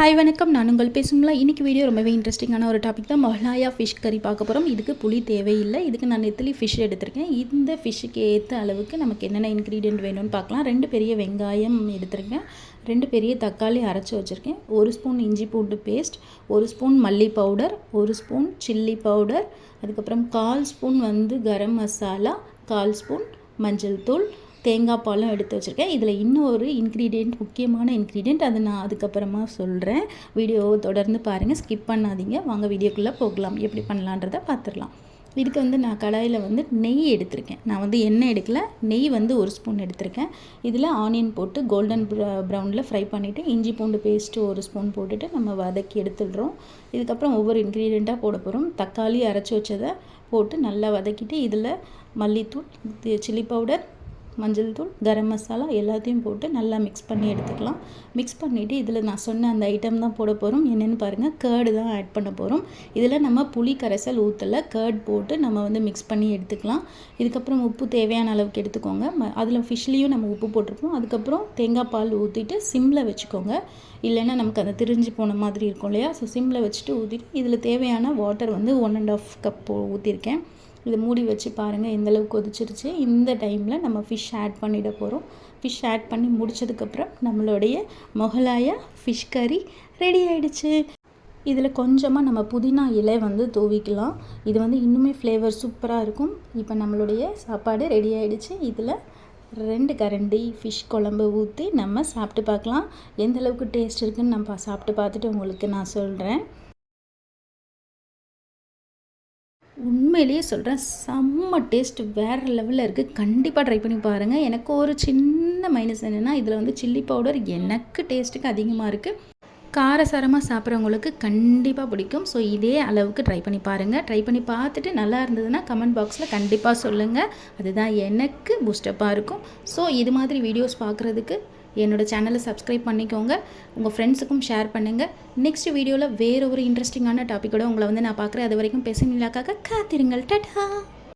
Hi வணக்கம். நான் உங்கள் பேசுங்களா இன்றைக்கி வீடியோ ரொம்பவே இன்ட்ரெஸ்டிங்கான ஒரு டாபிக் தான். மொஹலாயா ஃபிஷ் கறி பார்க்க போகிறோம் இதுக்கு புளி தேவையில்லை. இதுக்கு நான் நெத்திலி ஃபிஷ் எடுத்திருக்கேன். இந்த ஃபிஷ்ஷுக்கு ஏற்ற அளவுக்கு நமக்கு என்னென்ன இன்க்ரீடியன்ட் வேணும்னு பார்க்கலாம். ரெண்டு பெரிய வெங்காயம் எடுத்திருக்கேன். ரெண்டு பெரிய தக்காளி அரைச்சி வச்சுருக்கேன். ஒரு ஸ்பூன் இஞ்சி பூண்டு பேஸ்ட் ஒரு ஸ்பூன் மல்லி பவுடர் ஒரு ஸ்பூன் சில்லி பவுடர் அதுக்கப்புறம் கால் ஸ்பூன் வந்து கரம் மசாலா கால் ஸ்பூன் மஞ்சள் தூள் தேங்காய் பாலும் எடுத்து வச்சுருக்கேன். இதில் இன்னொரு இன்க்ரீடியண்ட் முக்கியமான இன்க்ரீடியண்ட் அது நான் அதுக்கப்புறமா சொல்கிறேன் வீடியோவை தொடர்ந்து பாருங்கள் ஸ்கிப் பண்ணாதீங்க. வாங்க வீடியோக்குள்ளே போகலாம். எப்படி பண்ணலான்றதை பார்த்துடலாம் இதுக்கு வந்து நான் கடாயில் வந்து நெய் எடுத்திருக்கேன். நான் வந்து எண்ணெய் எடுக்கல. நெய் வந்து ஒரு ஸ்பூன் எடுத்திருக்கேன். இதில் ஆனியன் போட்டு கோல்டன் ப்ரௌனில் ஃப்ரை பண்ணிவிட்டு இஞ்சி பூண்டு பேஸ்ட்டு ஒரு ஸ்பூன் போட்டுட்டு நம்ம வதக்கி எடுத்துடுறோம். இதுக்கப்புறம் ஒவ்வொரு இன்க்ரீடியண்ட்டாக போட போகிறோம் தக்காளி அரைச்சி வச்சதை போட்டு நல்லா வதக்கிட்டு இதில் மல்லித்தூள் சில்லி பவுடர் மஞ்சள் தூள் கரம் மசாலா எல்லாத்தையும் போட்டு நல்லா மிக்ஸ் பண்ணி எடுத்துக்கலாம். மிக்ஸ் பண்ணிவிட்டு இதில் நான் சொன்ன அந்த ஐட்டம் தான் போட போகிறோம் என்னென்னு பாருங்கள் கேர்டு தான் ஆட் பண்ண போகிறோம் இதில் நம்ம புளி கரைசல் ஊற்றலை கேர்ட் போட்டு நம்ம வந்து மிக்ஸ் பண்ணி எடுத்துக்கலாம். இதுக்கப்புறம் உப்பு தேவையான அளவுக்கு எடுத்துக்கோங்க. ம அதில் ஃபிஷ்லேயும் நம்ம உப்பு போட்டிருப்போம் அதுக்கப்புறம் தேங்காய் பால் ஊற்றிட்டு சிம்மில் வச்சுக்கோங்க. இல்லைன்னா நமக்கு அந்த திரிஞ்சு போன மாதிரி இருக்கும் இல்லையா? ஸோ சிம்மில் வச்சுட்டு ஊற்றிட்டு இதில் தேவையான வாட்டர் வந்து ஒன் அண்ட் ஆஃப் கப் ஊற்றிருக்கேன் இதை மூடி வச்சு பாருங்கள் எந்தளவுக்கு கொதிச்சிருச்சு. இந்த டைமில் நம்ம ஃபிஷ் ஆட் பண்ணிட போகிறோம் ஃபிஷ் ஆட் பண்ணி முடிச்சதுக்கப்புறம் நம்மளுடைய மொகலாயா ஃபிஷ் கறி ரெடி ஆயிடுச்சு. இதில் கொஞ்சமாக நம்ம புதினா இலை வந்து தூவிக்கலாம். இது வந்து இன்னுமே ஃப்ளேவர் சூப்பராக இருக்கும். இப்போ நம்மளுடைய சாப்பாடு ரெடி ஆயிடுச்சு. இதில் ரெண்டு கரண்டி ஃபிஷ் குழம்பு ஊற்றி நம்ம சாப்பிட்டு பார்க்கலாம். எந்த அளவுக்கு டேஸ்ட் இருக்குதுன்னு நம்ம சாப்பிட்டு பார்த்துட்டு உங்களுக்கு நான் சொல்கிறேன் உண்மையிலேயே சொல்கிறேன் செம்ம டேஸ்ட் வேறு லெவலில் இருக்குது கண்டிப்பாக ட்ரை பண்ணி பாருங்கள் எனக்கு ஒரு சின்ன மைனஸ் என்னென்னா இதில் வந்து சில்லி பவுடர் எனக்கு டேஸ்ட்டுக்கு அதிகமாக இருக்குது காரசாரமாக சாப்பிட்றவங்களுக்கு கண்டிப்பாக பிடிக்கும். ஸோ இதே அளவுக்கு ட்ரை பண்ணி பாருங்கள் ட்ரை பண்ணி பார்த்துட்டு நல்லா இருந்ததுன்னா கமெண்ட் பாக்ஸில் கண்டிப்பாக சொல்லுங்கள் அதுதான் எனக்கு பூஸ்டப்பாக இருக்கும். ஸோ இது மாதிரி வீடியோஸ் பார்க்குறதுக்கு என்னோடய சேனலை சப்ஸ்கிரைப் பண்ணிக்கோங்க. உங்கள் ஃப்ரெண்ட்ஸுக்கும் ஷேர் பண்ணுங்கள் நெக்ஸ்ட் வீடியோவில் வேறு ஒரு இன்ட்ரெஸ்டிங்கான டாப்பிக்கோட உங்களை வந்து நான் பார்க்குறேன். அது வரைக்கும் பேசுனீங்களாக்காக காத்திருங்கள். டட்டா